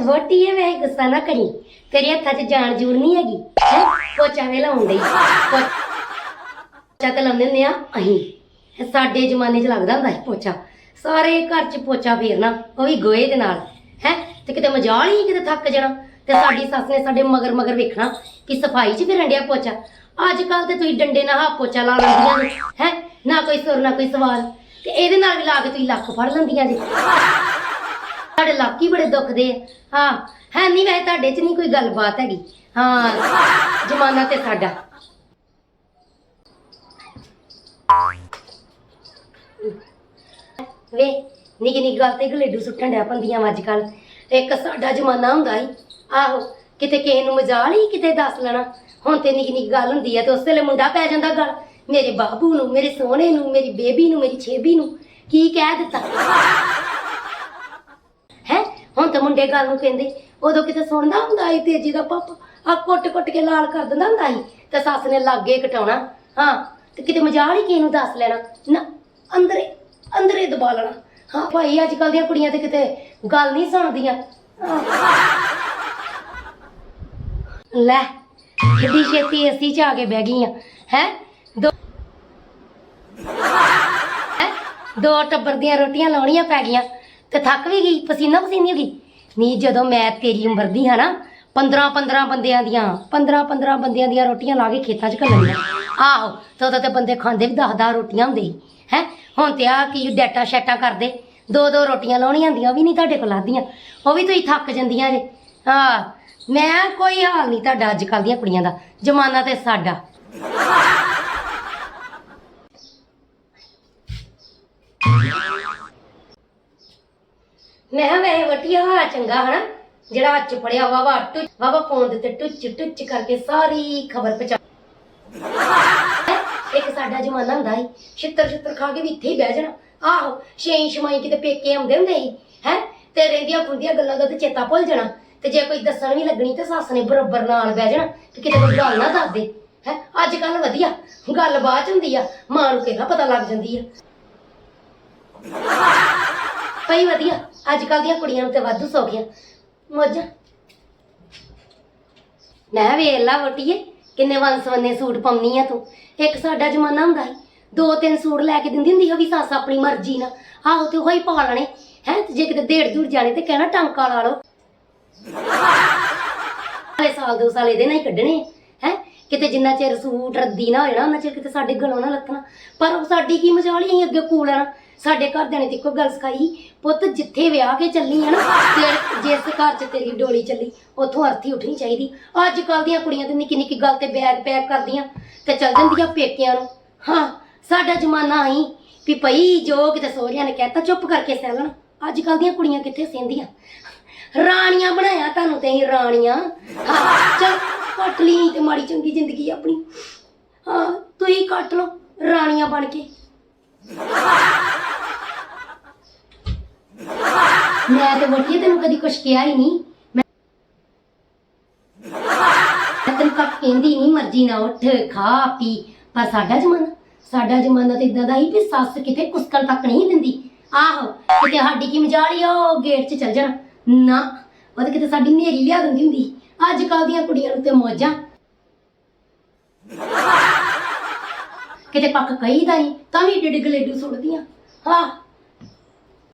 ਵੋਟੀ ਇਹ ਵੇ ਗੁੱਸਾ ਨਾ ਕਰੀ। ਤੇਰੇ ਹੱਥਾਂ 'ਚ ਜਾਨ ਜੂਰ ਨਹੀਂ ਹੈਗੀ, ਹੈ? ਪੋਚਾ ਵੇ ਲਾਉਣ ਡਈ। ਪੋਚਾ ਤੇ ਲਾਉਂਦੇ ਹੁੰਦੇ ਆ ਅਹੀਂ ਸਾਡੇ ਜ਼ਮਾਨੇ 'ਚ ਲੱਗਦਾ ਹੁੰਦਾ ਸੀ ਪੋਚਾ। ਸਾਰੇ ਘਰ 'ਚ ਪੋਚਾ ਫੇਰਨਾ, ਉਹ ਵੀ ਗੋਏ ਦੇ ਨਾਲ। ਹੈ? ਤੇ ਕਿਤੇ ਮਜਾਲ ਹੀ ਕਿਤੇ ਥੱਕ ਜਾਣਾ। ਤੇ ਸਾਡੀ ਸੱਸ ਨੇ ਸਾਡੇ ਮਗਰ ਮਗਰ ਵੇਖਣਾ ਕਿ ਸਫ਼ਾਈ 'ਚ ਫਿਰਨ ਡਿਆ ਪੋਚਾ। ਅੱਜ ਕੱਲ ਤੇ ਤੁਸੀਂ ਡੰਡੇ ਨਾਲ ਹੱਥ ਪੋਚਾ ਲਾ ਲੈਂਦੀਆਂ ਨੇ। ਹੈ? ਨਾ ਕੋਈ ਸੁਰ, ਨਾ ਕੋਈ ਸਵਾਲ। ਤੇ ਇਹਦੇ ਨਾਲ ਵੀ ਲਾ ਕੇ ਤੁਸੀਂ ਲੱਖ ਫੜ ਲੈਂਦੀਆਂ ਜੀ। ਸਾਡੇ ਲੱਕ ਹੀ ਬੜੇ ਦੁਖਦੇ ਆ। ਹਾਂ, ਹੈ ਨਹੀਂ ਵੈਸੇ ਤੁਹਾਡੇ 'ਚ ਨਹੀਂ ਕੋਈ ਗੱਲਬਾਤ ਹੈਗੀ। ਹਾਂ, ਜਮਾਨਾ ਤੇ ਸਾਡਾ। ਵੇ, ਨਿੱਕੀ ਨਿੱਕੀ ਗੱਲ ਤੇ ਗਲੇਡੂ ਸੁੱਟਣ ਡਿਆ ਪੰਦੀਆਂ ਅੱਜ ਕੱਲ ਇੱਕ ਸਾਡਾ ਜਮਾਨਾ ਹੁੰਦਾ ਸੀ। ਆਹੋ, ਕਿਤੇ ਕਿਸੇ ਨੂੰ ਮਜਾਲ ਹੀ ਕਿਤੇ ਦੱਸ ਲੈਣਾ। ਹੁਣ ਤੇ ਨਿੱਕੀ ਨਿੱਕੀ ਗੱਲ ਹੁੰਦੀ ਆ ਤੇ ਉਸ ਵੇਲੇ ਮੁੰਡਾ ਪੈ ਜਾਂਦਾ ਗੱਲ। ਮੇਰੇ ਬਾਬੂ ਨੂੰ, ਮੇਰੇ ਸੋਹਣੇ ਨੂੰ, ਮੇਰੀ ਬੇਬੀ ਨੂੰ, ਮੇਰੀ ਛੇਬੀ ਨੂੰ। ਕੀ ਕਹਿ ਦਿੱਤਾ? ਹੁਣ ਤਾਂ ਮੁੰਡੇ ਗੱਲ ਨੂੰ ਕਹਿੰਦੇ, ਉਦੋਂ ਕਿਤੇ ਸੁਣਦਾ ਹੁੰਦਾ ਸੀ ਤੇਜੀ ਦਾ ਪਾਪਾ ਆ ਕੁੱਟ ਕੁੱਟ ਕੇ ਲਾਲ ਕਰ ਦਿੰਦਾ ਹੁੰਦਾ ਸੀ। ਤੇ ਸੱਸ ਨੇ ਲਾਗੇ ਕਟਾਉਣਾ। ਹਾਂ, ਤੇ ਕਿਤੇ ਮਜਾਲ ਹੀ ਕਿਸੇ ਨੂੰ ਦੱਸ ਲੈਣਾ। ਨਾ, ਅੰਦਰੇ ਅੰਦਰੇ ਦਬਾ ਲੈਣਾ। ਹਾਂ, ਭਾਈ ਅੱਜ ਕੱਲ ਦੀਆਂ ਕੁੜੀਆਂ ਤੇ ਕਿਤੇ ਗੱਲ ਨਹੀਂ ਸੁਣਦੀਆਂ। ਲੈ, ਕਿੱਡੀ ਛੇਤੀ ਅਸੀਂ ਚ ਆ ਕੇ ਬਹਿ ਗਈਆਂ ਹੈ? ਦੋ ਦੋ ਟੱਬਰ ਦੀਆਂ ਰੋਟੀਆਂ ਲਾਉਣੀਆਂ ਪੈ ਗਈਆਂ। ਤੇ ਥੱਕ ਵੀ ਗਈ, ਪਸੀਨਾ ਪਸੀਨੀ ਹੋ ਗਈ। ਨਹੀਂ ਜਦੋਂ ਮੈਂ ਤੇਰੀ ਉਮਰ ਦੀ ਹਾਂ ਨਾ 15 15 ਬੰਦਿਆਂ ਦੀਆਂ 15 15 ਬੰਦਿਆਂ ਦੀਆਂ ਰੋਟੀਆਂ ਲਾ ਕੇ ਖੇਤਾਂ 'ਚ ਘੱਲਣੀਆਂ। ਆਹੋ, ਤੇ ਉਦੋਂ ਤੇ ਬੰਦੇ ਖਾਂਦੇ ਵੀ 10 10 ਰੋਟੀਆਂ ਹੁੰਦੇ ਸੀ, ਹੈ? ਹੁਣ ਤੇ ਆ ਕੀ ਡੈਟਾ ਸ਼ੈਟਾ ਕਰਦੇ, ਦੋ ਦੋ ਰੋਟੀਆਂ ਲਾਉਣੀਆਂ ਹੁੰਦੀਆਂ ਉਹ ਵੀ ਨਹੀਂ ਤੁਹਾਡੇ ਕੋਲ ਆਦੀਆਂ ਉਹ ਵੀ ਤੁਸੀਂ ਥੱਕ ਜਾਂਦੀਆਂ ਜੇ। ਹਾਂ ਮੈਂ ਕੋਈ ਹਾਲ ਨਹੀਂ ਤੁਹਾਡਾ ਅੱਜ ਕੱਲ ਦੀਆਂ ਕੁੜੀਆਂ ਦਾ, ਜ਼ਮਾਨਾ ਤੇ ਸਾਡਾ। ਮੈਂ ਕਿਹਾ ਵੈਸੇ ਵਟੀਆ ਹੋਇਆ ਚੰਗਾ ਹਨਾ? ਜਿਹੜਾ ਹੱਥ 'ਚ ਫੜਿਆ ਵਾ ਵਾ ਟੁੱਚ ਵਾਵਾ ਫੋਨ ਦੇ ਤੇ ਟੁੱਚ ਟੁੱਚ ਕਰਕੇ ਸਾਰੀ ਖਬਰ ਪਹੁੰਚਾ। ਇੱਕ ਸਾਡਾ ਜ਼ਮਾਨਾ ਹੁੰਦਾ ਸੀ, ਛਿੱਤਰ ਛਿੱਤਰ ਖਾ ਕੇ ਵੀ ਇੱਥੇ ਹੀ ਬਹਿ ਜਾਣਾ। ਆਹੋ, ਛੇਈ ਛਮਾਈ ਕਿਤੇ ਪੇਕੇ ਆਉਂਦੇ ਹੁੰਦੇ ਸੀ, ਹੈ? ਤੇ ਰਹਿੰਦੀਆਂ ਖੁੰਦੀਆਂ ਗੱਲਾਂ ਦਾ ਤੇ ਚੇਤਾ ਭੁੱਲ ਜਾਣਾ। ਤੇ ਜੇ ਕੋਈ ਦੱਸਣ ਵੀ ਲੱਗਣੀ ਤੇ ਸੱਸ ਨੇ ਬਰੋਬਰ ਨਾਲ ਬਹਿ ਜਾਣਾ, ਤੇ ਕਿਤੇ ਕੋਈ ਗੱਲ ਨਾ ਦੱਸ ਦੇ। ਹੈ? ਅੱਜ ਕੱਲ ਵਧੀਆ, ਗੱਲ ਬਾਅਦ ਚ ਹੁੰਦੀ ਆ, ਮਾਂ ਨੂੰ ਕਿਹੜਾ ਪਤਾ ਲੱਗ ਜਾਂਦੀ ਆ। ਪਈ ਵਧੀਆ। ਅੱਜ ਕੱਲ ਦੀਆਂ ਕੁੜੀਆਂ ਨੂੰ ਤੇ ਵਾਧੂ ਸੌਖੀਆਂ। ਮੋਜਾਂ। ਮੈਂ ਵੇਖ ਲਾ ਵੋਟੀਏ ਕਿੰਨੇ ਵੰਸਵੰਨੇ ਸੂਟ ਪਾਉਣੀ ਆ ਤੂੰ। ਇੱਕ ਸਾਡਾ ਜ਼ਮਾਨਾ ਹੁੰਦਾ ਸੀ, ਦੋ ਤਿੰਨ ਸੂਟ ਲੈ ਕੇ ਦਿੰਦੀ ਹੁੰਦੀ ਸੀ, ਉਹ ਵੀ ਸੱਸ ਆਪਣੀ ਮਰਜ਼ੀ ਨਾਲ। ਆਹੋ ਤੇ ਉਹੀ ਪਾ ਲੈਣੇ। ਹੈ ਜੇ ਕਿਤੇ ਡੇਢ ਦੂਰ ਜਾਣੇ ਤੇ ਕਹਿਣਾ ਟਾਂਕਾ ਲਾ ਲਓ। ਹਲੇ ਸਾਲ ਦੋ ਸਾਲ ਇਹਦੇ ਨਾਲ ਹੀ ਕੱਢਣੇ ਹੈ, ਕਿਤੇ ਜਿੰਨਾ ਚਿਰ ਸੂਟ ਰੱਦੀ ਨਾ ਹੋਣਾ ਜਾਣਾ ਉਹਨਾਂ ਚਿਰ ਕਿਤੇ ਸਾਡੇ ਗਲੋਂ ਨਾ ਲੱਥਣਾ। ਪਰ ਉਹ ਸਾਡੀ ਕੀ ਮਜਾਲ ਅਸੀਂ ਅੱਗੇ ਕੂ ਲੈਣਾ ਸਾਡੇ ਘਰਦਿਆਂ ਨੇ ਤੇ ਗੱਲ ਸਿਖਾਈ ਪੁੱਤ ਜਿੱਥੇ ਵਿਆਹ ਕੇ ਚੱਲੀ ਹੈ ਨਾ, ਤੇ ਜਿਸ ਘਰ 'ਚ ਤੇਰੀ ਡੋਲੀ ਚੱਲੀ, ਉੱਥੋਂ ਅਰਥੀ ਉੱਠਣੀ ਚਾਹੀਦੀ। ਅੱਜ ਕੱਲ ਦੀਆਂ ਕੁੜੀਆਂ ਤੇ ਨਿੱਕੀ ਨਿੱਕੀ ਗੱਲ ਤੇ ਬੈਗ ਪੈਕ ਕਰਦੀਆਂ, ਤੇ ਚੱਲ ਜਾਂਦੀਆਂ ਪੇਕਿਆਂ ਨੂੰ। ਹਾਂ, ਸਾਡਾ ਜ਼ਮਾਨਾ ਹੀ ਵੀ ਪਈ ਜੋ ਕਿਤੇ ਸੋਹਰਿਆਂ ਨੇ ਕਹਿਤਾ, ਚੁੱਪ ਕਰਕੇ ਸਹਿ ਲੈਣ। ਅੱਜ ਕੱਲ ਦੀਆਂ ਕੁੜੀਆਂ ਕਿੱਥੇ ਸਹਿੰਦੀਆਂ? ਰਾਣੀਆਂ ਬਣਾਇਆ ਤੁਹਾਨੂੰ ਤੇ ਅਸੀਂ ਰਾਣੀਆਂ। ਹਾਂ, ਚਲ ਕੱਟ ਲਈ ਤੇ ਮਾੜੀ ਚੰਗੀ ਜ਼ਿੰਦਗੀ ਆਪਣੀ। ਹਾਂ, ਤੁਸੀਂ ਕੱਟ ਲਓ, ਰਾਣੀਆਂ ਬਣ ਕੇ। ਮੈਂ ਤੇ ਵੋਟੀ ਤੈਨੂੰ ਕਦੀ ਕੁਛ ਕਿਹਾ ਹੀ ਨਹੀਂ। ਮੈਂ ਤੈਨੂੰ ਕੱਖ ਕਹਿੰਦੀ ਨਹੀਂ, ਮਰਜ਼ੀ ਨਾ ਉੱਠ, ਖਾ, ਪੀ। ਪਰ ਸਾਡਾ ਜ਼ਮਾਨਾ ਸਾਡਾ ਜ਼ਮਾਨਾ ਤੇ ਇਦਾਂ ਦਾ ਹੀ ਵੀ ਸੱਸ ਕਿਤੇ ਕੁਸਕਣ ਤੱਕ ਨਹੀਂ ਦਿੰਦੀ। ਆਹੋ, ਕਿਤੇ ਸਾਡੀ ਕੀ ਮਜਾਲੀ ਆ, ਉਹ ਗੇਟ 'ਚ ਚੱਲ ਜਾਣਾ। ਨਾ, ਉਹ ਤੇ ਕਿਤੇ ਸਾਡੀ ਨੇਰੀ ਲਿਆ ਦਿੰਦੀ ਹੁੰਦੀ। ਅੱਜ ਕੱਲ ਦੀਆਂ ਕੁੜੀਆਂ ਨੂੰ ਤੇ ਮੌਜਾਂ। ਕਿਤੇ ਪੱਕ ਕਹੀਦਾ ਨਹੀਂ, ਤਾਂ ਵੀ ਡਿੱਡ ਗਲੇਡੂ ਸੁੱਟਦੀਆਂ। ਹਾਂ।